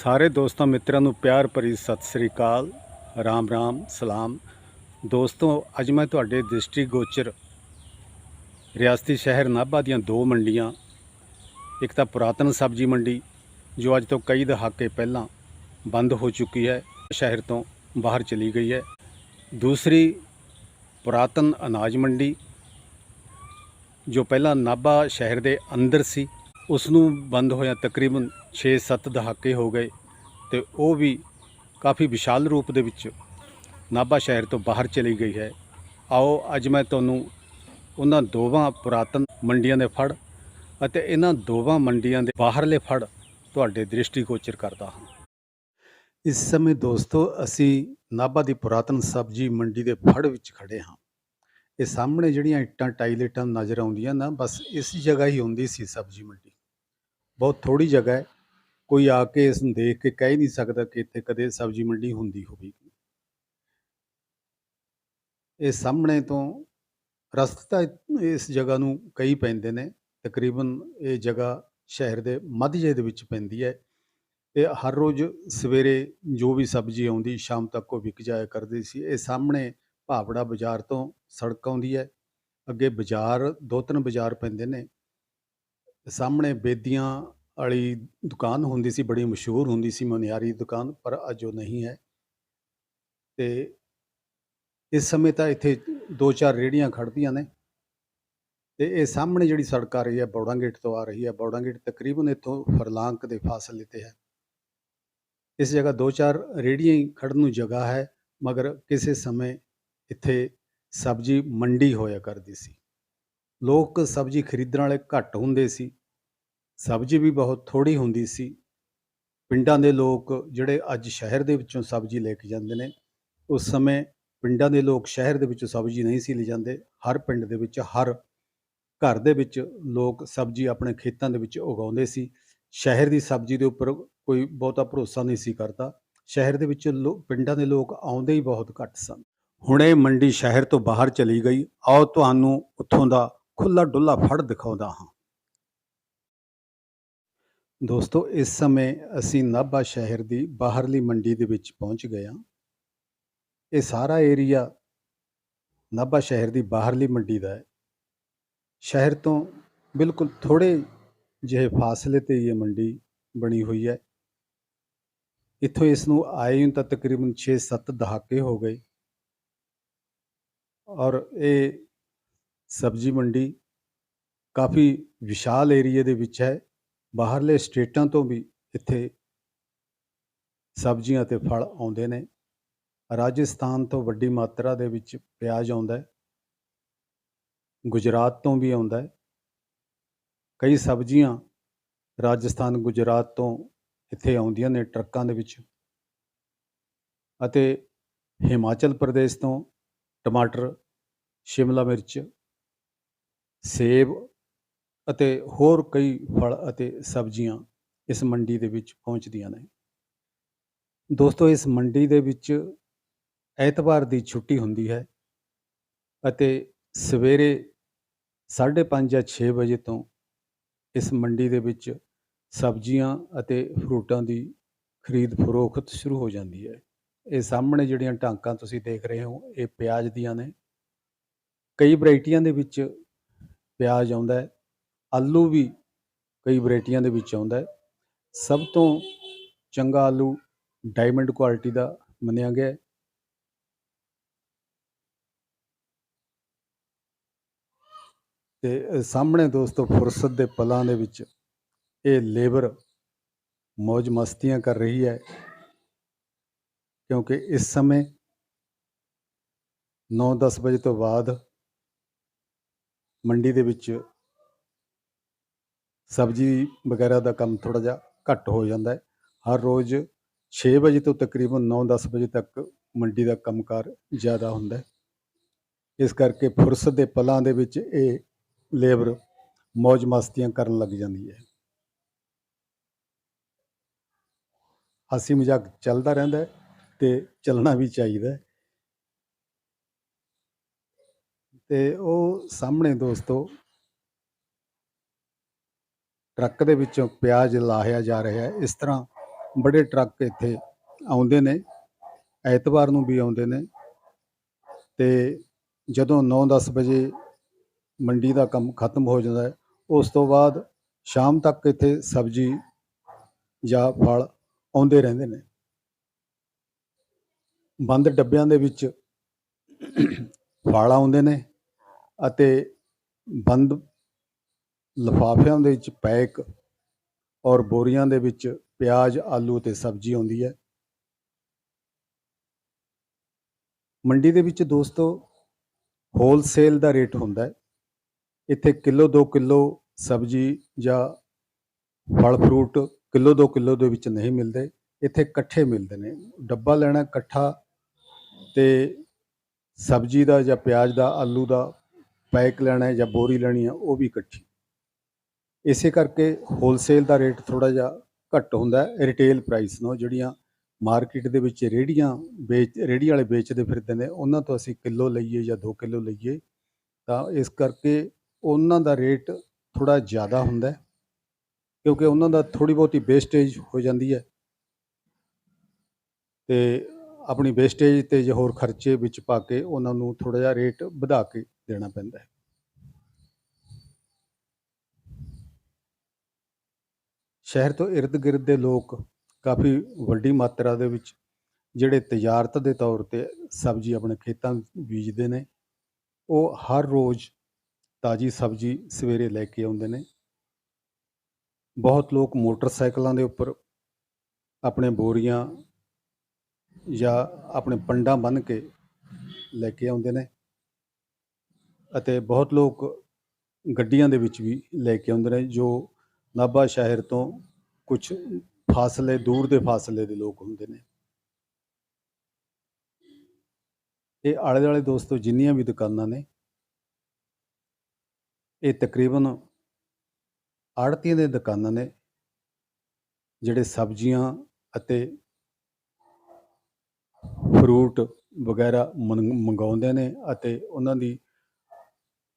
ਸਾਰੇ ਦੋਸਤਾਂ ਮਿੱਤਰਾਂ ਨੂੰ ਪਿਆਰ ਭਰੀ ਸਤਿ ਸ੍ਰੀ ਅਕਾਲ। ਰਾਮ ਰਾਮ, ਸਲਾਮ। ਦੋਸਤੋ, ਅੱਜ ਮੈਂ ਤੁਹਾਡੇ ਦ੍ਰਿਸ਼ਟੀ ਗੋਚਰ ਰਿਆਸਤੀ ਸ਼ਹਿਰ ਨਾਭਾ ਦੀਆਂ ਦੋ ਮੰਡੀਆਂ, ਇੱਕ ਤਾਂ ਪੁਰਾਤਨ ਸਬਜ਼ੀ ਮੰਡੀ, ਜੋ ਅੱਜ ਤੋਂ ਕਈ ਦਹਾਕੇ ਪਹਿਲਾਂ ਬੰਦ ਹੋ ਚੁੱਕੀ ਹੈ, ਸ਼ਹਿਰ ਤੋਂ ਬਾਹਰ ਚਲੀ ਗਈ ਹੈ। ਦੂਸਰੀ ਪੁਰਾਤਨ ਅਨਾਜ ਮੰਡੀ, ਜੋ ਪਹਿਲਾਂ ਨਾਭਾ ਸ਼ਹਿਰ ਦੇ ਅੰਦਰ ਸੀ ਉਸ ਨੂੰ ਬੰਦ ਹੋਇਆ ਤਕਰੀਬਨ 6-7 ਦਹਾਕੇ ਹੋ ਗਏ ਤੇ ਉਹ ਵੀ ਕਾਫੀ ਵਿਸ਼ਾਲ ਰੂਪ ਦੇ ਵਿੱਚ ਨਾਭਾ ਸ਼ਹਿਰ ਤੋਂ ਬਾਹਰ ਚਲੀ ਗਈ ਹੈ। ਆਓ, ਅੱਜ ਮੈਂ ਤੁਹਾਨੂੰ ਉਹਨਾਂ ਦੋਵਾਂ ਪੁਰਾਤਨ ਮੰਡੀਆਂ ਦੇ ਫੜ ਅਤੇ ਇਹਨਾਂ ਦੋਵਾਂ ਮੰਡੀਆਂ ਦੇ ਬਾਹਰਲੇ ਫੜ ਤੁਹਾਡੇ ਦ੍ਰਿਸ਼ਟੀਗੋਚਰ ਕਰਦਾ ਹਾਂ। ਇਸ ਸਮੇਂ ਦੋਸਤੋ, ਅਸੀਂ ਨਾਭਾ ਦੀ ਪੁਰਾਤਨ ਸਬਜ਼ੀ ਮੰਡੀ ਦੇ ਫੜ ਵਿੱਚ ਖੜੇ ਹਾਂ। ਇਹ ਸਾਹਮਣੇ ਜਿਹੜੀਆਂ ਇੱਟਾਂ ਟਾਇਲਟਾਂ ਨਜ਼ਰ ਆਉਂਦੀਆਂ ਨਾ, ਬਸ ਇਸ ਜਗ੍ਹਾ ਹੀ ਹੁੰਦੀ ਸੀ ਸਬਜ਼ੀ ਮੰਡੀ। ਬਹੁਤ ਥੋੜੀ ਜਗ੍ਹਾ ਹੈ। ਕੋਈ ਆ ਕੇ ਇਸ ਨੂੰ ਦੇਖ ਕੇ ਕਹਿ ਨਹੀਂ ਸਕਦਾ ਕਿ ਇੱਥੇ ਕਦੇ ਸਬਜ਼ੀ ਮੰਡੀ ਹੁੰਦੀ ਹੋਵੇਗੀ ਇਹ ਸਾਹਮਣੇ ਤੋਂ ਰਸਤਾ ਇਸ ਜਗ੍ਹਾ ਨੂੰ ਕਈ ਪੈਂਦੇ ਨੇ। ਤਕਰੀਬਨ ਇਹ ਜਗ੍ਹਾ ਸ਼ਹਿਰ ਦੇ ਮੱਧਜੇ ਦੇ ਵਿੱਚ ਪੈਂਦੀ ਹੈ। ਤੇ ਹਰ ਰੋਜ਼ ਸਵੇਰੇ ਜੋ ਵੀ ਸਬਜ਼ੀ ਆਉਂਦੀ, ਸ਼ਾਮ ਤੱਕ ਉਹ ਵਿਕ ਜਾਇਆ ਕਰਦੀ ਸੀ। ਇਹ ਸਾਹਮਣੇ ਭਾਵੜਾ ਬਾਜ਼ਾਰ ਤੋਂ ਸੜਕ ਆਉਂਦੀ ਹੈ। ਅੱਗੇ ਬਾਜ਼ਾਰ, ਦੋ ਤਿੰਨ ਬਾਜ਼ਾਰ ਪੈਂਦੇ ਨੇ। ਸਾਹਮਣੇ ਬੇਦੀਆਂ ਵਾਲੀ ਦੁਕਾਨ ਹੁੰਦੀ ਸੀ, ਬੜੀ ਮਸ਼ਹੂਰ ਹੁੰਦੀ ਸੀ, ਮਨਿਆਰੀ ਦੁਕਾਨ, ਪਰ ਅੱਜ ਉਹ ਨਹੀਂ ਹੈ। ਤੇ ਇਸ ਸਮੇਂ ਤਾਂ ਇੱਥੇ ਦੋ ਚਾਰ ਰੇੜੀਆਂ ਖੜਦੀਆਂ ਨੇ। ਤੇ ਇਹ ਸਾਹਮਣੇ ਜਿਹੜੀ ਸੜਕ ਆ ਰਹੀ ਹੈ, ਬੌੜਾ ਗੇਟ ਤੋਂ ਆ ਰਹੀ ਹੈ। ਬੌੜਾ ਗੇਟ ਤਕਰੀਬਨ ਇੱਥੋਂ ਫਰਲਾਂਕ ਦੇ ਫਾਸਲੇ ਤੇ ਹੈ। ਇਸ ਜਗ੍ਹਾ ਦੋ ਚਾਰ ਰੇੜੀਆਂ ਹੀ ਖੜਨ ਨੂੰ ਜਗ੍ਹਾ ਹੈ, ਮਗਰ ਕਿਸੇ ਸਮੇਂ ਇੱਥੇ ਸਬਜ਼ੀ ਮੰਡੀ ਹੋਇਆ ਕਰਦੀ ਸੀ। ਲੋਕ ਸਬਜ਼ੀ ਖਰੀਦਣ ਵਾਲੇ ਘੱਟ ਹੁੰਦੇ ਸੀ। ਸਬਜ਼ੀ ਵੀ ਬਹੁਤ ਥੋੜੀ ਹੁੰਦੀ ਸੀ। ਪਿੰਡਾਂ ਦੇ ਲੋਕ ਜਿਹੜੇ ਅੱਜ ਸ਼ਹਿਰ ਦੇ ਵਿੱਚੋਂ ਸਬਜ਼ੀ ਲੈ ਕੇ ਜਾਂਦੇ ਨੇ, ਉਸ ਸਮੇਂ ਪਿੰਡਾਂ ਦੇ ਲੋਕ ਸ਼ਹਿਰ ਦੇ ਵਿੱਚੋਂ ਸਬਜ਼ੀ ਨਹੀਂ ਸੀ ਲੈ ਜਾਂਦੇ। ਹਰ ਪਿੰਡ ਦੇ ਵਿੱਚ, ਹਰ ਘਰ ਦੇ ਵਿੱਚ ਲੋਕ ਸਬਜ਼ੀ ਆਪਣੇ ਖੇਤਾਂ ਦੇ ਵਿੱਚ ਉਗਾਉਂਦੇ ਸੀ। ਸ਼ਹਿਰ ਦੀ ਸਬਜ਼ੀ ਦੇ ਉੱਪਰ ਕੋਈ ਬਹੁਤਾ ਭਰੋਸਾ ਨਹੀਂ ਸੀ ਕਰਦਾ। ਸ਼ਹਿਰ ਦੇ ਵਿੱਚ ਲੋ- ਪਿੰਡਾਂ ਦੇ ਲੋਕ ਆਉਂਦੇ ਹੀ ਬਹੁਤ ਘੱਟ ਸਨ। ਹੁਣ ਇਹ ਮੰਡੀ ਸ਼ਹਿਰ ਤੋਂ ਬਾਹਰ ਚਲੀ ਗਈ। ਆਓ ਤੁਹਾਨੂੰ ਉੱਥੋਂ ਦਾ ਖੁੱਲਾ ਡੁੱਲਾ ਫੜ ਦਿਖਾਉਂਦਾ ਹਾਂ। ਦੋਸਤੋ, ਇਸ ਸਮੇਂ ਅਸੀਂ ਨਾਭਾ ਸ਼ਹਿਰ ਦੀ ਬਾਹਰਲੀ ਮੰਡੀ ਦੇ ਵਿੱਚ ਪਹੁੰਚ ਗਏ ਹਾਂ। ਇਹ ਸਾਰਾ ਏਰੀਆ ਨਾਭਾ ਸ਼ਹਿਰ ਦੀ ਬਾਹਰਲੀ ਮੰਡੀ ਦਾ ਹੈ। ਸ਼ਹਿਰ ਤੋਂ ਬਿਲਕੁਲ ਥੋੜੇ ਜਿਹੇ ਫਾਸਲੇ ਤੇ ਇਹ ਮੰਡੀ ਬਣੀ ਹੋਈ ਹੈ। ਇੱਥੋਂ ਇਸ ਨੂੰ ਆਏ ਨੂੰ ਤਾਂ ਤਕਰੀਬਨ 6-7 ਦਹਾਕੇ ਹੋ ਗਏ। ਔਰ ਇਹ ਸਬਜ਼ੀ ਮੰਡੀ ਕਾਫੀ ਵਿਸ਼ਾਲ ਏਰੀਏ ਦੇ ਵਿੱਚ ਹੈ। ਬਾਹਰਲੇ ਸਟੇਟਾਂ ਤੋਂ ਵੀ ਇੱਥੇ ਸਬਜ਼ੀਆਂ ਤੇ ਫਲ ਆਉਂਦੇ ਨੇ। ਰਾਜਸਥਾਨ ਤੋਂ ਵੱਡੀ ਮਾਤਰਾ ਦੇ ਵਿੱਚ ਪਿਆਜ਼ ਆਉਂਦਾ ਹੈ। ਗੁਜਰਾਤ ਤੋਂ ਵੀ ਆਉਂਦਾ ਹੈ। ਕਈ ਸਬਜ਼ੀਆਂ ਰਾਜਸਥਾਨ, ਗੁਜਰਾਤ ਤੋਂ ਇੱਥੇ ਆਉਂਦੀਆਂ ਨੇ ਟਰੱਕਾਂ ਦੇ ਵਿੱਚ ਅਤੇ ਹਿਮਾਚਲ ਪ੍ਰਦੇਸ਼ ਤੋਂ ਟਮਾਟਰ, ਸ਼ਿਮਲਾ ਮਿਰਚ ਸੇਬ ਅਤੇ ਹੋਰ ਕਈ ਫਲ ਅਤੇ ਸਬਜ਼ੀਆਂ ਇਸ ਮੰਡੀ ਦੇ ਵਿੱਚ ਪਹੁੰਚਦੀਆਂ ਨੇ। ਦੋਸਤੋ, ਇਸ ਮੰਡੀ ਦੇ ਵਿੱਚ ਐਤਵਾਰ ਦੀ ਛੁੱਟੀ ਹੁੰਦੀ ਹੈ ਅਤੇ ਸਵੇਰੇ 5:30 ਜਾਂ 6 ਵਜੇ ਤੋਂ ਇਸ ਮੰਡੀ ਦੇ ਵਿੱਚ ਸਬਜ਼ੀਆਂ ਅਤੇ ਫਰੂਟਾਂ ਦੀ ਖਰੀਦ ਫਰੋਖਤ ਸ਼ੁਰੂ ਹੋ ਜਾਂਦੀ ਹੈ। ਇਹ ਸਾਹਮਣੇ ਜਿਹੜੀਆਂ ਢਾਂਕਾਂ ਤੁਸੀਂ ਦੇਖ ਰਹੇ ਹੋ, ਇਹ ਪਿਆਜ਼ ਦੀਆਂ ਨੇ। ਕਈ ਵੈਰਾਈਟੀਆਂ ਦੇ ਵਿੱਚ ਪਿਆਜ਼ ਆਉਂਦਾ ਆਲੂ ਵੀ ਕਈ ਵੈਰਾਈਟੀਆਂ ਦੇ ਵਿੱਚ ਆਉਂਦਾ ਸਭ ਤੋਂ ਚੰਗਾ ਆਲੂ ਡਾਇਮੰਡ ਕੁਆਲਿਟੀ ਦਾ ਮੰਨਿਆ ਗਿਆ ਹੈ। ਤੇ ਸਾਹਮਣੇ ਦੋਸਤੋ ਫੁਰਸਤ ਦੇ ਪਲਾਂ ਦੇ ਵਿੱਚ ਇਹ ਲੇਬਰ ਮौज ਮਸਤੀਆਂ ਕਰ ਰਹੀ ਹੈ, ਕਿਉਂਕਿ ਇਸ ਸਮੇਂ 9-10 ਵਜੇ ਤੋਂ ਬਾਅਦ ਮੰਡੀ ਦੇ ਵਿੱਚ ਸਬਜ਼ੀ ਵਗੈਰਾ ਦਾ ਕੰਮ ਥੋੜਾ ਜਿਹਾ ਘੱਟ ਹੋ ਜਾਂਦਾ ਹੈ। ਹਰ ਰੋਜ਼ 6 ਵਜੇ ਤੋਂ ਤਕਰੀਬਨ 9-10 ਵਜੇ ਤੱਕ ਮੰਡੀ ਦਾ ਕੰਮਕਾਰ ਜ਼ਿਆਦਾ ਹੁੰਦਾ ਹੈ। ਇਸ ਕਰਕੇ ਫੁਰਸਤ ਦੇ ਪਲਾਂ ਦੇ ਵਿੱਚ ਇਹ ਲੇਬਰ ਮौज ਮਸਤੀਆਂ ਕਰਨ ਲੱਗ ਜਾਂਦੀ ਹੈ। ਹਾਸੀ ਮਜ਼ਾਕ ਚੱਲਦਾ ਰਹਿੰਦਾ ਹੈ ਤੇ ਚੱਲਣਾ ਵੀ ਚਾਹੀਦਾ ਹੈ ਤੇ ਉਹ ਸਾਹਮਣੇ ਦੋਸਤੋ, ਟਰੱਕ ਦੇ ਵਿੱਚੋਂ ਪਿਆਜ਼ ਲਾਹਿਆ ਜਾ ਰਿਹਾ ਹੈ। ਇਸ ਤਰ੍ਹਾਂ ਬੜੇ ਟਰੱਕ ਇੱਥੇ ਆਉਂਦੇ ਨੇ, ਐਤਵਾਰ ਨੂੰ ਵੀ ਆਉਂਦੇ ਨੇ ਤੇ ਜਦੋਂ 9-10 ਵਜੇ ਮੰਡੀ ਦਾ ਕੰਮ ਖਤਮ ਹੋ ਜਾਂਦਾ ਹੈ, ਉਸ ਤੋਂ ਬਾਅਦ ਸ਼ਾਮ ਤੱਕ ਇੱਥੇ ਸਬਜ਼ੀ ਜਾਂ ਫਲ ਆਉਂਦੇ ਰਹਿੰਦੇ ਨੇ। ਬੰਦ ਡੱਬਿਆਂ ਦੇ ਵਿੱਚ ਫਲ ਆਉਂਦੇ ਨੇ ਅਤੇ ਬੰਦ ਲਿਫਾਫਿਆਂ ਦੇ ਵਿੱਚ ਪੈਕ ਔਰ ਬੋਰੀਆਂ ਦੇ ਵਿੱਚ ਪਿਆਜ਼, ਆਲੂ ਤੇ ਸਬਜ਼ੀ ਆਉਂਦੀ ਹੈ। ਮੰਡੀ ਦੇ ਵਿੱਚ ਦੋਸਤੋ ਹੋਲਸੇਲ ਦਾ ਰੇਟ ਹੁੰਦਾ ਹੈ। ਇੱਥੇ ਕਿਲੋ 2 ਕਿਲੋ ਸਬਜ਼ੀ ਜਾਂ ਫਲ ਫਰੂਟ ਕਿਲੋ 2 ਕਿਲੋ ਦੇ ਵਿੱਚ ਨਹੀਂ ਮਿਲਦੇ। ਇੱਥੇ ਇਕੱਠੇ ਮਿਲਦੇ ਨੇ। ਡੱਬਾ ਲੈਣਾ ਇਕੱਠਾ ਤੇ ਸਬਜ਼ੀ ਦਾ ਜਾਂ ਪਿਆਜ਼ ਦਾ, ਆਲੂ ਦਾ ਪੈਕ ਲੈਣਾ ਹੈ ਜਾਂ ਬੋਰੀ ਲੈਣੀ ਹੈ, ਉਹ ਵੀ ਇਕੱਠੀ। ਇਸੇ ਕਰਕੇ ਹੋਲਸੇਲ ਦਾ ਰੇਟ ਥੋੜਾ ਜਿਹਾ ਘੱਟ ਹੁੰਦਾ ਹੈ ਰਿਟੇਲ ਪ੍ਰਾਈਸ ਨਾਲੋਂ ਜਿਹੜੀਆਂ ਮਾਰਕੀਟ ਦੇ ਵਿੱਚ ਰੇੜੀਆਂ ਵੇਚ ਰੇੜੀ ਵਾਲੇ ਵੇਚਦੇ ਫਿਰਦੇ ਨੇ, ਉਹਨਾਂ ਤੋਂ ਅਸੀਂ ਕਿਲੋ ਲਈਏ ਜਾਂ 2 ਕਿਲੋ ਲਈਏ, ਤਾਂ ਇਸ ਕਰਕੇ ਉਹਨਾਂ ਦਾ ਰੇਟ ਥੋੜਾ ਜ਼ਿਆਦਾ ਹੁੰਦਾ ਕਿਉਂਕਿ ਉਹਨਾਂ ਦਾ ਥੋੜੀ ਬਹੁਤੀ ਵੇਸਟੇਜ ਹੋ ਜਾਂਦੀ ਹੈ। ਤੇ ਆਪਣੀ ਵੇਸਟੇਜ ਤੇ ਜੇ ਹੋਰ ਖਰਚੇ ਵਿੱਚ ਪਾ ਕੇ ਉਹਨਾਂ ਨੂੰ ਥੋੜਾ ਜਿਹਾ ਰੇਟ ਵਧਾ ਕੇ ਦੇਣਾ ਪੈਂਦਾ ਹੈ। ਸ਼ਹਿਰ ਤੋਂ ਇਰਦ ਗਿਰਦ ਦੇ ਲੋਕ ਕਾਫੀ ਵੱਡੀ ਮਾਤਰਾ ਦੇ ਵਿੱਚ ਜਿਹੜੇ ਤਜਾਰਤ ਦੇ ਤੌਰ ਤੇ ਸਬਜ਼ੀ ਆਪਣੇ ਖੇਤਾਂ ਬੀਜਦੇ ਨੇ, ਉਹ ਹਰ ਰੋਜ਼ ਤਾਜੀ ਸਬਜ਼ੀ ਸਵੇਰੇ ਲੈ ਕੇ ਆਉਂਦੇ ਨੇ। ਬਹੁਤ ਲੋਕ ਮੋਟਰਸਾਈਕਲਾਂ ਦੇ ਉੱਪਰ ਆਪਣੇ ਬੋਰੀਆਂ ਜਾਂ ਆਪਣੇ ਪੰਡਾਂ ਬੰਨ੍ਹ ਕੇ ਲੈ ਕੇ ਆਉਂਦੇ ਨੇ। ਅਤੇ ਬਹੁਤ ਲੋਕ ਗੱਡੀਆਂ ਦੇ ਵਿੱਚ ਵੀ ਲੈ ਕੇ ਆਉਂਦੇ ਨੇ, ਜੋ ਨਾਭਾ ਸ਼ਹਿਰ ਤੋਂ ਕੁਝ ਫਾਸਲੇ, ਦੂਰ ਦੇ ਫਾਸਲੇ ਦੇ ਲੋਕ ਹੁੰਦੇ ਨੇ। ਇਹ ਆਲੇ ਦੁਆਲੇ ਦੋਸਤੋ ਜਿੰਨੀਆਂ ਵੀ ਦੁਕਾਨਾਂ ਨੇ, ਇਹ ਤਕਰੀਬਨ ਆੜਤੀਆਂ ਦੇ ਦੁਕਾਨਾਂ ਨੇ, ਜਿਹੜੇ ਸਬਜ਼ੀਆਂ ਅਤੇ ਫਰੂਟ ਵਗੈਰਾ ਮੰਗ- ਮੰਗਾਉਂਦੇ ਨੇ ਅਤੇ ਉਹਨਾਂ ਦੀ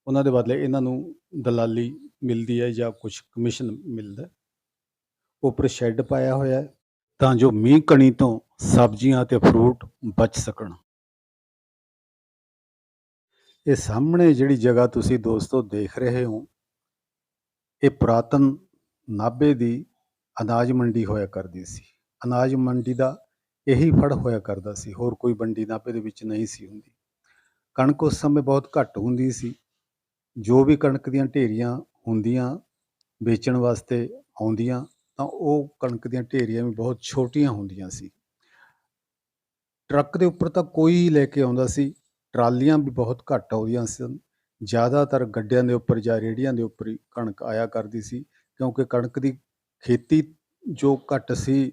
ਉਹਨਾਂ ਦੇ ਬਦਲੇ ਇਹਨਾਂ ਨੂੰ ਦਲਾਲੀ ਮਿਲਦੀ ਹੈ ਜਾਂ ਕੁਝ ਕਮਿਸ਼ਨ ਮਿਲਦਾ ਉੱਪਰ ਸ਼ੈੱਡ ਪਾਇਆ ਹੋਇਆ ਹੈ ਤਾਂ ਜੋ ਮੀਂਹ ਕਣੀ ਤੋਂ ਸਬਜ਼ੀਆਂ ਅਤੇ ਫਰੂਟ ਬਚ ਸਕਣ। ਇਹ ਸਾਹਮਣੇ ਜਿਹੜੀ ਜਗ੍ਹਾ ਤੁਸੀਂ ਦੋਸਤੋ ਦੇਖ ਰਹੇ ਹੋ, ਇਹ ਪੁਰਾਤਨ ਨਾਭੇ ਦੀ ਅਨਾਜ ਮੰਡੀ ਹੋਇਆ ਕਰਦੀ ਸੀ। ਅਨਾਜ ਮੰਡੀ ਦਾ ਇਹੀ ਫੜ ਹੋਇਆ ਕਰਦਾ ਸੀ, ਹੋਰ ਕੋਈ ਮੰਡੀ ਨਾਭੇ ਦੇ ਵਿੱਚ ਨਹੀਂ ਸੀ ਹੁੰਦੀ। ਕਣਕ ਉਸ ਸਮੇਂ ਬਹੁਤ ਘੱਟ ਹੁੰਦੀ ਸੀ। ਜੋ ਵੀ ਕਣਕ ਦੀਆਂ ਢੇਰੀਆਂ ਹੁੰਦੀਆਂ ਵੇਚਣ ਵਾਸਤੇ ਆਉਂਦੀਆਂ, ਤਾਂ ਉਹ ਕਣਕ ਦੀਆਂ ਢੇਰੀਆਂ ਵੀ ਬਹੁਤ ਛੋਟੀਆਂ ਹੁੰਦੀਆਂ ਸੀ। ਟਰੱਕ ਦੇ ਉੱਪਰ ਤਾਂ ਕੋਈ ਲੈ ਕੇ ਆਉਂਦਾ ਸੀ, ਟਰਾਲੀਆਂ ਵੀ ਬਹੁਤ ਘੱਟ ਆਉਂਦੀਆਂ ਸਨ। ਜ਼ਿਆਦਾਤਰ ਗੱਡਿਆਂ ਦੇ ਉੱਪਰ ਜਾਂ ਰੇੜੀਆਂ ਦੇ ਉੱਪਰ ਹੀ ਕਣਕ ਆਇਆ ਕਰਦੀ ਸੀ, ਕਿਉਂਕਿ ਕਣਕ ਦੀ ਖੇਤੀ ਜੋ ਘੱਟ ਸੀ,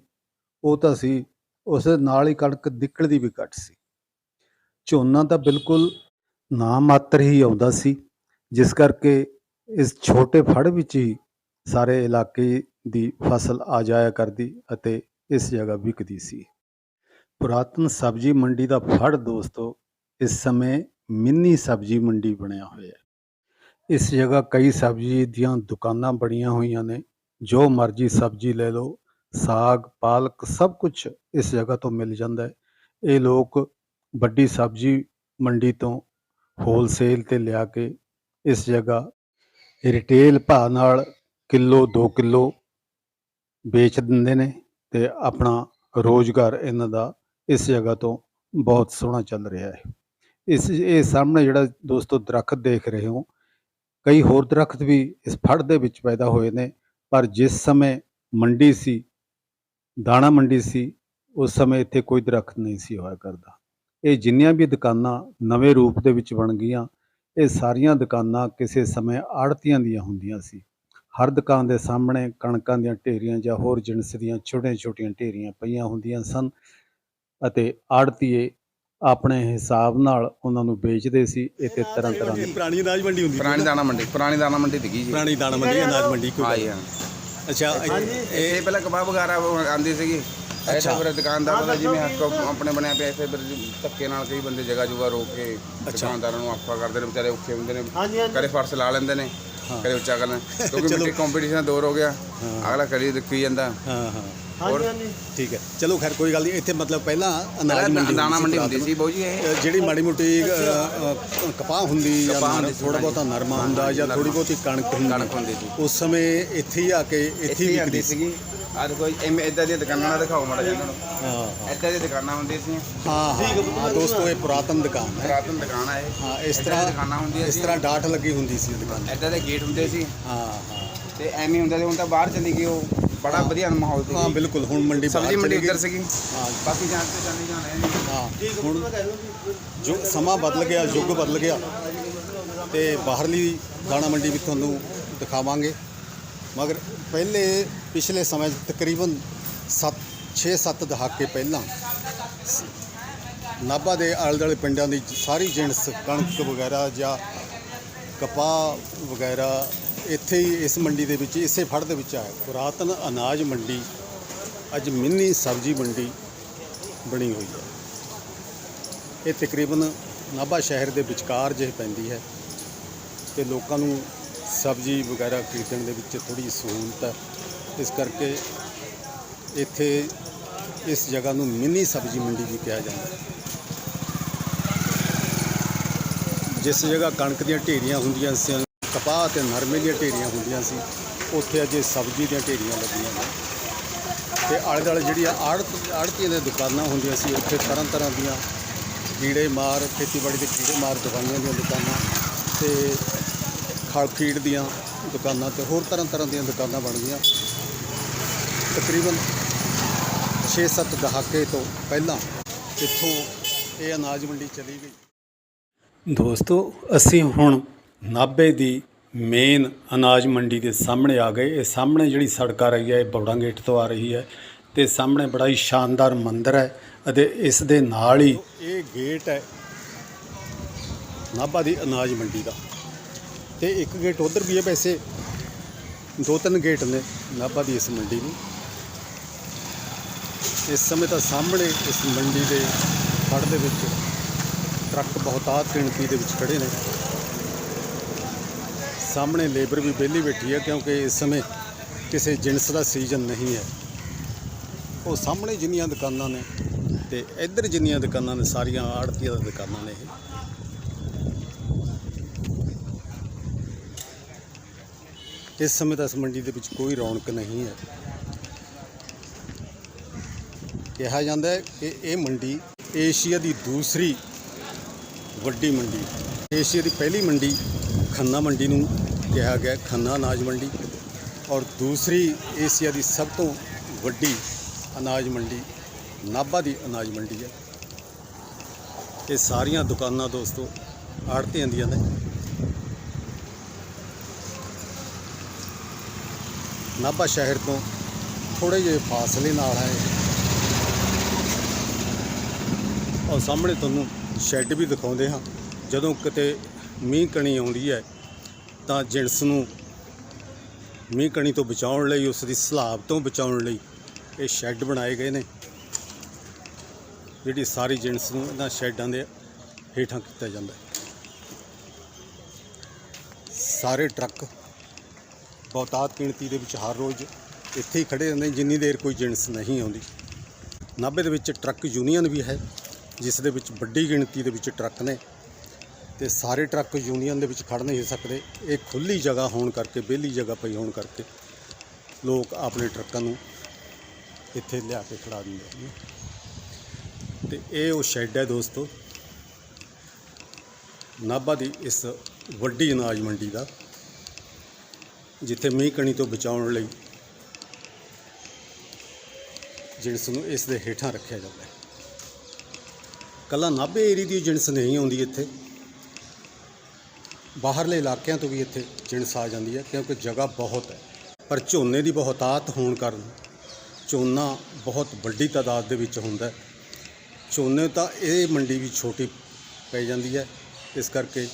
ਉਹ ਤਾਂ ਸੀ, ਉਸ ਨਾਲ ਹੀ ਕਣਕ ਨਿਕਲਦੀ ਵੀ ਘੱਟ ਸੀ। ਝੋਨਾ ਤਾਂ ਬਿਲਕੁਲ ਨਾ ਮਾਤਰ ਹੀ ਆਉਂਦਾ ਸੀ। ਜਿਸ ਕਰਕੇ ਇਸ ਛੋਟੇ ਫੜ ਵਿੱਚ ਹੀ ਸਾਰੇ ਇਲਾਕੇ ਦੀ ਫਸਲ ਆ ਜਾਇਆ ਕਰਦੀ ਅਤੇ ਇਸ ਜਗ੍ਹਾ ਵਿਕਦੀ ਸੀ। ਪੁਰਾਤਨ ਸਬਜ਼ੀ ਮੰਡੀ ਦਾ ਫੜ ਦੋਸਤੋ, ਇਸ ਸਮੇਂ ਮਿੰਨੀ ਸਬਜ਼ੀ ਮੰਡੀ ਬਣਿਆ ਹੋਇਆ ਹੈ। ਇਸ ਜਗ੍ਹਾ ਕਈ ਸਬਜ਼ੀ ਦੀਆਂ ਦੁਕਾਨਾਂ ਬਣੀਆਂ ਹੋਈਆਂ ਨੇ। ਜੋ ਮਰਜ਼ੀ ਸਬਜ਼ੀ ਲੈ ਲਓ, ਸਾਗ, ਪਾਲਕ ਸਭ ਕੁਝ ਇਸ ਜਗ੍ਹਾ ਤੋਂ ਮਿਲ ਜਾਂਦਾ ਹੈ। ਇਹ ਲੋਕ ਵੱਡੀ ਸਬਜ਼ੀ ਮੰਡੀ ਤੋਂ ਹੋਲਸੇਲ ਤੇ ਲਿਆ ਕੇ ਇਸ ਜਗ੍ਹਾ। ਰਿਟੇਲ ਭਾਅ ਨਾਲ ਕਿਲੋ 2 ਕਿਲੋ ਵੇਚ ਦਿੰਦੇ ਨੇ ਤੇ ਆਪਣਾ ਰੋਜ਼ਗਾਰ ਇਹਨਾਂ ਦਾ ਇਸ ਜਗ੍ਹਾ ਤੋਂ ਬਹੁਤ ਸੋਹਣਾ ਚੱਲ ਰਿਹਾ ਹੈ। ਇਸ, ਇਹ ਸਾਹਮਣੇ ਜਿਹੜਾ ਦੋਸਤੋ ਦਰਖਤ ਦੇਖ ਰਹੇ ਹੋ, ਕਈ ਹੋਰ ਦਰਖਤ ਵੀ ਇਸ ਫੜ ਦੇ ਵਿੱਚ ਪੈਦਾ ਹੋਏ ਨੇ, ਪਰ ਜਿਸ ਸਮੇਂ ਮੰਡੀ ਸੀ, ਦਾਣਾ ਮੰਡੀ ਸੀ, ਉਸ ਸਮੇਂ ਇੱਥੇ ਕੋਈ ਦਰਖਤ ਨਹੀਂ ਸੀ ਹੋਇਆ ਕਰਦਾ। ਇਹ ਜਿੰਨੀਆਂ ਵੀ ਦੁਕਾਨਾਂ ਨਵੇਂ ਰੂਪ ਦੇ ਵਿੱਚ ਬਣ ਗਈਆਂ ਇਹ ਸਾਰੀਆਂ ਦੁਕਾਨਾਂ ਕਿਸੇ ਸਮੇਂ ਆੜਤੀਆਂ ਦੀਆਂ ਹੁੰਦੀਆਂ ਸੀ। ਹਰ ਦੁਕਾਨ ਦੇ ਸਾਹਮਣੇ ਕਣਕਾਂ ਦੀਆਂ ਢੇਰੀਆਂ ਜਾਂ ਹੋਰ ਜਿਣਸ ਦੀਆਂ ਛੋਟੀਆਂ-ਛੋਟੀਆਂ ਢੇਰੀਆਂ ਪਈਆਂ ਹੁੰਦੀਆਂ ਸਨ ਅਤੇ ਆੜਤੀਏ ਆਪਣੇ ਹਿਸਾਬ ਨਾਲ ਉਹਨਾਂ ਨੂੰ ਵੇਚਦੇ ਸੀ। ਇੱਥੇ ਤਰ੍ਹਾਂ ਤਰ੍ਹਾਂ ਦੀ ਪੁਰਾਣੀ ਅਨਾਜ ਮੰਡੀ ਹੁੰਦੀ ਪੁਰਾਣੀ ਦਾਣਾ ਮੰਡੀ ਪੁਰਾਣੀ ਦਾਣਾ ਮੰਡੀ ਦਿਖੀ ਜੀ? ਪੁਰਾਣੀ ਦਾਣਾ ਮੰਡੀ ਅਨਾਜ ਮੰਡੀ ਕੋਈ ਹਾਂ ਅੱਛਾ ਇਹ ਪਹਿਲਾਂ ਕਬਾਬ ਵਗੈਰਾ ਆਂਦੀ ਸੀਗੀ। ਅੱਛਾ। ਫਿਰ ਦੁਕਾਨਦਾਰ ਦਾ ਜਿਵੇਂ ਹੱਕ ਆਪਣੇ ਬਣਿਆ ਪਿਆ ਇੱਥੇ ਫਿਰ ਧੱਕੇ ਨਾਲ ਕਈ ਬੰਦੇ ਜਗ੍ਹਾ ਜੁਗਾ ਰੋਕ ਕੇ ਦੁਕਾਨਦਾਰਾਂ ਨੂੰ ਆਫਾ ਕਰਦੇ ਨੇ ਵਿਚਾਰੇ ਔਖੇ ਹੁੰਦੇ ਨੇ। ਕਦੇ ਫਰਸ਼ ਲਾ ਲੈਂਦੇ ਨੇ ਕਦੇ ਉੱਚਾ ਕਰ ਲੈਂਦੇ ਕਿਉਂਕਿ ਮਿੱਟੀ ਕੰਪੀਟੀਸ਼ਨ ਦੌਰ ਹੋ ਗਿਆ। ਅਗਲਾ ਕਰੀ ਦੇਖੀ ਜਾਂਦਾ। ਹਾਂ ਹਾਂ। ਠੀਕ ਹੈ। ਚਲੋ ਖੈਰ ਕੋਈ ਗੱਲ ਨਹੀਂ। ਇੱਥੇ ਮਤਲਬ ਪਹਿਲਾਂ ਅਨਾਜ ਮੰਡੀ ਦਾਣਾ ਮੰਡੀ ਹੁੰਦੀ। ਸੀ ਬਾਊ ਜੀ ਇਹ। ਜਿਹੜੀ ਮਾੜੀ ਮੋਟੀ ਕਪਾਹ ਹੁੰਦੀ ਜਾਂ ਥੋੜਾ ਬਹੁਤਾ ਨਰਮਾ ਹੁੰਦਾ ਜਾਂ ਥੋੜੀ ਬਹੁਤੀ ਕਣਕ ਹੁੰਦੀ। ਉਸ ਸਮੇਂ ਇੱਥੇ ਹੀ ਆ ਕੇ ਇੱਥੇ ਹੀ ਵਿਕਦੀ ਸੀਗੀ। ਆ ਦੇਖੋ ਇਵੇਂ ਇਦਾਂ ਦੀਆਂ ਦੁਕਾਨਾਂ ਨਾਲ ਦਿਖਾਓ ਮਾੜਾ ਜਿਹਾ ਇਹਨਾਂ ਨੂੰ। ਹਾਂ ਇਦਾਂ ਦੀਆਂ ਦੁਕਾਨਾਂ ਹੁੰਦੀਆਂ ਸੀ। ਹਾਂ ਹਾਂ। ਹਾਂ ਦੋਸਤੋ ਇਹ ਪੁਰਾਤਨ ਦੁਕਾਨ ਹੈ। ਰਾਤਨ ਦੁਕਾਨ ਆ ਇਹ। ਹਾਂ ਇਸ ਏਦਾਂ ਦੀਆਂ ਤਰ੍ਹਾਂ ਦੁਕਾਨਾਂ ਹੁੰਦੀਆਂ ਇਸ ਸੀ। ਤਰ੍ਹਾਂ ਡਾਟ ਲੱਗੀ ਹੁੰਦੀ ਸੀ ਦੁਕਾਨ। ਇਦਾਂ ਦੇ ਗੇਟ ਹੁੰਦੇ ਸੀ। ਹਾਂ ਹਾਂ। ਤੇ ਐਵੇਂ ਹੁੰਦਾ ਸੀ ਹੁਣ ਤਾਂ ਬਾਹਰ ਚਲੀ ਗਈ ਉਹ। ਬੜਾ ਵਧੀਆ ਮਾਹੌਲ ਸੀ। ਹਾਂ ਬਿਲਕੁਲ ਹੁਣ ਮੰਡੀ ਬਾਹਰ ਸਬਜ਼ੀ ਮੰਡੀ ਚਲੀ ਗਈ। ਉੱਧਰ ਸੀਗੀ। ਹਾਂ। ਬਾਕੀ ਜਾਣ ਤੇ ਜਾਣੀ ਜਾਣਾ ਹੈ ਹਾਂ ਹੁਣ ਜੋ ਸਮਾਂ ਬਦਲ ਗਿਆ ਯੁੱਗ ਬਦਲ ਗਿਆ। ਤੇ ਬਾਹਰਲੀ ਦਾਣਾ ਮੰਡੀ ਵੀ ਤੁਹਾਨੂੰ ਦਿਖਾਵਾਂਗੇ। ਮਗਰ ਪਹਿਲੇ ਪਿਛਲੇ ਸਮੇਂ 'ਚ ਤਕਰੀਬਨ 7 6-7 ਦਹਾਕੇ ਪਹਿਲਾਂ ਨਾਭਾ ਦੇ ਆਲੇ ਦੁਆਲੇ ਪਿੰਡਾਂ ਦੀ ਸਾਰੀ ਜਿਣਸ ਕਣਕ ਵਗੈਰਾ ਜਾਂ ਕਪਾਹ ਵਗੈਰਾ ਇੱਥੇ ਹੀ ਇਸ ਮੰਡੀ ਦੇ ਵਿੱਚ, ਇਸੇ ਫੜ ਦੇ ਵਿੱਚ ਆਇਆ। ਪੁਰਾਤਨ ਅਨਾਜ ਮੰਡੀ, ਅੱਜ ਮਿੰਨੀ ਸਬਜ਼ੀ ਮੰਡੀ ਬਣੀ ਹੋਈ ਹੈ। ਇਹ ਤਕਰੀਬਨ ਨਾਭਾ ਸ਼ਹਿਰ ਦੇ ਵਿਚਕਾਰ ਜਿਹੇ ਪੈਂਦੀ ਹੈ ਤੇ ਲੋਕਾਂ ਨੂੰ ਸਬਜ਼ੀ ਵਗੈਰਾ ਖਰੀਦਣ ਦੇ ਵਿੱਚ ਥੋੜੀ ਸਹੂਲਤ ਹੈ। ਇਸ ਕਰਕੇ ਇੱਥੇ ਇਸ ਜਗ੍ਹਾ ਨੂੰ ਮਿੰਨੀ ਸਬਜ਼ੀ ਮੰਡੀ ਵੀ ਕਿਹਾ ਜਾਂਦਾ ਹੈ। ਜਿਸ ਜਗ੍ਹਾ ਕਣਕ ਦੀਆਂ ਢੇਰੀਆਂ ਹੁੰਦੀਆਂ ਸੀ, ਕਪਾਹ ਤੇ ਨਰਮੇ ਦੀਆਂ ਢੇਰੀਆਂ ਹੁੰਦੀਆਂ ਸੀ, ਉੱਥੇ ਅਜੇ ਸਬਜ਼ੀ ਦੀਆਂ ਢੇਰੀਆਂ ਲੱਗੀਆਂ ਨੇ। ਤੇ ਆਲੇ ਦੁਆਲੇ ਜਿਹੜੀਆਂ ਆੜਤ, ਆੜਤੀਆਂ ਦੀਆਂ ਦੁਕਾਨਾਂ ਹੁੰਦੀਆਂ ਸੀ, ਉੱਥੇ ਤਰ੍ਹਾਂ ਤਰ੍ਹਾਂ ਦੀਆਂ ਕੀੜੇ ਮਾਰ, ਖੇਤੀਬਾੜੀ ਦੇ ਕੀੜੇ ਮਾਰ, ਦਵਾਈਆਂ ਦੀਆਂ ਦੁਕਾਨਾਂ ਤੇ ਖਲ ਫੀਡ ਦੀਆਂ ਦੁਕਾਨਾਂ ਤੇ ਹੋਰ ਤਰ੍ਹਾਂ ਤਰ੍ਹਾਂ ਦੀਆਂ ਦੁਕਾਨਾਂ ਬਣ ਗਈਆਂ। ਤਕਰੀਬਨ 6-7 ਦਹਾਕੇ ਤੋਂ ਪਹਿਲਾਂ ਇੱਥੋਂ ਇਹ ਅਨਾਜ ਮੰਡੀ ਚਲੀ ਗਈ। ਦੋਸਤੋ ਅਸੀਂ ਹੁਣ ਨਾਭੇ ਦੀ ਮੇਨ ਅਨਾਜ ਮੰਡੀ ਦੇ ਸਾਹਮਣੇ ਆ ਗਏ। ਇਹ ਸਾਹਮਣੇ ਜਿਹੜੀ ਸੜਕ ਆ ਰਹੀ ਹੈ ਇਹ ਬੌੜਾ ਗੇਟ ਤੋਂ ਆ ਰਹੀ ਹੈ ਤੇ ਸਾਹਮਣੇ ਬੜਾ ਹੀ ਸ਼ਾਨਦਾਰ ਮੰਦਿਰ ਹੈ ਅਤੇ ਇਸ ਦੇ ਨਾਲ ਹੀ ਇਹ ਗੇਟ ਹੈ ਨਾਭਾ ਦੀ ਅਨਾਜ ਮੰਡੀ ਦਾ। ਤੇ ਇੱਕ ਗੇਟ ਉਧਰ ਵੀ ਹੈ ਵੈਸੇ। ਦੋ ਤਿੰਨ ਗੇਟ ਨੇ ਨਾਭਾ ਦੀ ਇਸ ਮੰਡੀ ਨੂੰ। ਇਸ ਸਮੇਂ ਤਾਂ ਸਾਹਮਣੇ ਇਸ ਮੰਡੀ ਦੇ ਫੜ ਦੇ ਵਿੱਚ ਟਰੱਕ ਬਹੁਤਾਤ ਗਿਣਤੀ ਦੇ ਵਿੱਚ ਖੜੇ ਨੇ। ਸਾਹਮਣੇ ਲੇਬਰ ਵੀ ਵਿਹਲੀ ਬੈਠੀ ਹੈ ਕਿਉਂਕਿ ਇਸ ਸਮੇਂ ਕਿਸੇ ਜਿੰਸ ਦਾ ਸੀਜ਼ਨ ਨਹੀਂ ਹੈ। ਉਹ ਸਾਹਮਣੇ ਜਿੰਨੀਆਂ ਦੁਕਾਨਾਂ ਨੇ ਤੇ ਇੱਧਰ ਜਿੰਨੀਆਂ ਦੁਕਾਨਾਂ ਨੇ, ਸਾਰੀਆਂ ਆੜਤੀਆਂ ਦੀਆਂ ਦੁਕਾਨਾਂ ਨੇ ਇਹ। ਇਸ ਸਮੇਂ ਤਾਂ ਇਸ ਮੰਡੀ ਦੇ ਵਿੱਚ ਕੋਈ ਰੌਣਕ ਨਹੀਂ ਹੈ। ਕਿਹਾ ਜਾਂਦਾ ਹੈ ਕਿ ਇਹ ਮੰਡੀ ਏਸ਼ੀਆ ਦੀ ਦੂਸਰੀ ਵੱਡੀ ਮੰਡੀ ਏਸ਼ੀਆ ਦੀ ਪਹਿਲੀ ਮੰਡੀ ਖੰਨਾ ਮੰਡੀ ਨੂੰ ਕਿਹਾ ਗਿਆ ਖੰਨਾ ਅਨਾਜ ਮੰਡੀ। ਔਰ ਦੂਸਰੀ ਏਸ਼ੀਆ ਦੀ ਸਭ ਤੋਂ ਵੱਡੀ ਅਨਾਜ ਮੰਡੀ ਨਾਭਾ ਦੀ ਅਨਾਜ ਮੰਡੀ ਹੈ। ਇਹ ਸਾਰੀਆਂ ਦੁਕਾਨਾਂ ਦੋਸਤੋ ਆੜਤੀਆਂ ਦੀਆਂ ਨੇ। ਨਾਭਾ ਸ਼ਹਿਰ ਤੋਂ ਥੋੜੇ ਜਿਹੇ ਫਾਸਲੇ ਨਾਲ ਹੈ ਔਰ ਸਾਹਮਣੇ ਤੁਹਾਨੂੰ ਸ਼ੈੱਡ ਵੀ ਦਿਖਾਉਂਦੇ ਹਾਂ। ਜਦੋਂ ਕਿਤੇ ਮੀਂਹ ਕਣੀ ਆਉਂਦੀ ਹੈ, ਤਾਂ ਜਿਣਸ ਨੂੰ ਮੀਂਹ ਕਣੀ ਤੋਂ ਬਚਾਉਣ ਲਈ, ਉਸ ਦੀ ਸਲਾਬ ਤੋਂ ਬਚਾਉਣ ਲਈ ਇਹ ਸ਼ੈੱਡ ਬਣਾਏ ਗਏ ਨੇ। ਜਿਹੜੀ ਸਾਰੀ ਜਿਣਸ ਨੂੰ ਇਹਨਾਂ ਸ਼ੈੱਡਾਂ ਦੇ ਹੇਠਾਂ ਕੀਤਾ ਜਾਂਦਾ ਸਾਰੇ ਟਰੱਕ ਬਹੁਤਾਤ ਗਿਣਤੀ ਦੇ ਵਿੱਚ ਹਰ ਰੋਜ਼ ਇੱਥੇ ਹੀ ਖੜੇ ਰਹਿੰਦੇ ਜਿੰਨੀ ਦੇਰ ਕੋਈ ਜਿਣਸ ਨਹੀਂ ਆਉਂਦੀ। ਨਾਭੇ ਦੇ ਵਿੱਚ ਟਰੱਕ ਯੂਨੀਅਨ ਵੀ ਹੈ, ਜਿਸ ਦੇ ਵਿੱਚ ਵੱਡੀ ਗਿਣਤੀ ਦੇ ਵਿੱਚ ਟਰੱਕ ਨੇ। ਤੇ ਸਾਰੇ ਟਰੱਕ ਯੂਨੀਅਨ ਦੇ ਵਿੱਚ ਖੜ ਨਹੀਂ ਸਕਦੇ। ਇਹ ਖੁੱਲੀ ਜਗ੍ਹਾ ਹੋਣ ਕਰਕੇ, ਵਿਹਲੀ ਜਗ੍ਹਾ ਪਈ ਹੋਣ ਕਰਕੇ ਲੋਕ ਆਪਣੇ ਟਰੱਕਾਂ ਨੂੰ ਇੱਥੇ ਲਿਆ ਕੇ ਖੜਾ ਦਿੰਦੇ ਨੇ। ਤੇ ਇਹ ਉਹ ਸ਼ੈੱਡ ਹੈ ਦੋਸਤੋ। ਨਾਭਾ ਦੀ ਇਸ ਵੱਡੀ ਅਨਾਜ ਮੰਡੀ ਦਾ। ਜਿੱਥੇ ਮੀਂਹ ਕਣੀ ਤੋਂ ਬਚਾਉਣ ਲਈ ਜਿਣਸ ਨੂੰ ਇਸ ਦੇ ਹੇਠਾਂ ਰੱਖਿਆ ਜਾਂਦਾ ਹੈ। ਕੱਲਾ ਨਾਭੇ ਏਰੀ ਦੀ ਜਿਣਸ ਨਹੀਂ ਆਉਂਦੀ ਇੱਥੇ। ਬਾਹਰਲੇ ਇਲਾਕਿਆਂ ਤੋਂ ਵੀ ਇੱਥੇ ਜਿਣਸ ਆ ਜਾਂਦੀ ਹੈ, ਕਿਉਂਕਿ ਜਗ੍ਹਾ ਬਹੁਤ ਹੈ। ਪਰ ਝੋਨੇ ਦੀ ਬਹੁਤਾਤ ਹੋਣ ਕਾਰਨ ਝੋਨਾ ਬਹੁਤ ਵੱਡੀ ਤਾਦਾਦ ਦੇ ਵਿੱਚ ਹੁੰਦਾ ਹੈ। ਝੋਨੇ ਤਾਂ ਇਹ ਮੰਡੀ ਵੀ ਛੋਟੀ ਪੈ ਜਾਂਦੀ ਹੈ, ਇਸ ਕਰਕੇ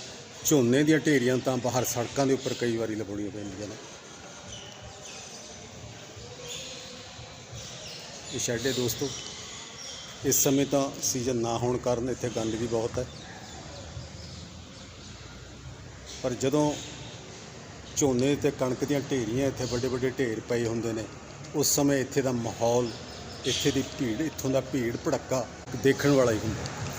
ਝੋਨੇ ਦੀਆਂ ਢੇਰੀਆਂ ਤਾਂ ਬਾਹਰ ਸੜਕਾਂ ਦੇ ਉੱਪਰ ਕਈ ਵਾਰੀ ਲਗਾਉਣੀਆਂ ਪੈਂਦੀਆਂ ਨੇ। ਇਹ ਸ਼ੈੱਡ ਹੈ ਦੋਸਤੋ। ਇਸ ਸਮੇਂ ਤਾਂ ਸੀਜ਼ਨ ਨਾ ਹੋਣ ਕਾਰਨ ਇੱਥੇ ਗੰਦਗੀ ਬਹੁਤ ਹੈ। ਪਰ ਜਦੋਂ ਝੋਨੇ ਤੇ ਕਣਕ ਦੀਆਂ ਢੇਰੀਆਂ ਇੱਥੇ ਵੱਡੇ ਵੱਡੇ ਢੇਰ ਪਏ ਹੁੰਦੇ ਨੇ, ਉਸ ਸਮੇਂ ਇੱਥੇ ਦਾ ਮਾਹੌਲ, ਇੱਥੇ ਦੀ ਭੀੜ, ਇੱਥੋਂ ਦਾ ਭੀੜ ਭੜੱਕਾ ਦੇਖਣ ਵਾਲਾ ਹੀ ਹੁੰਦਾ।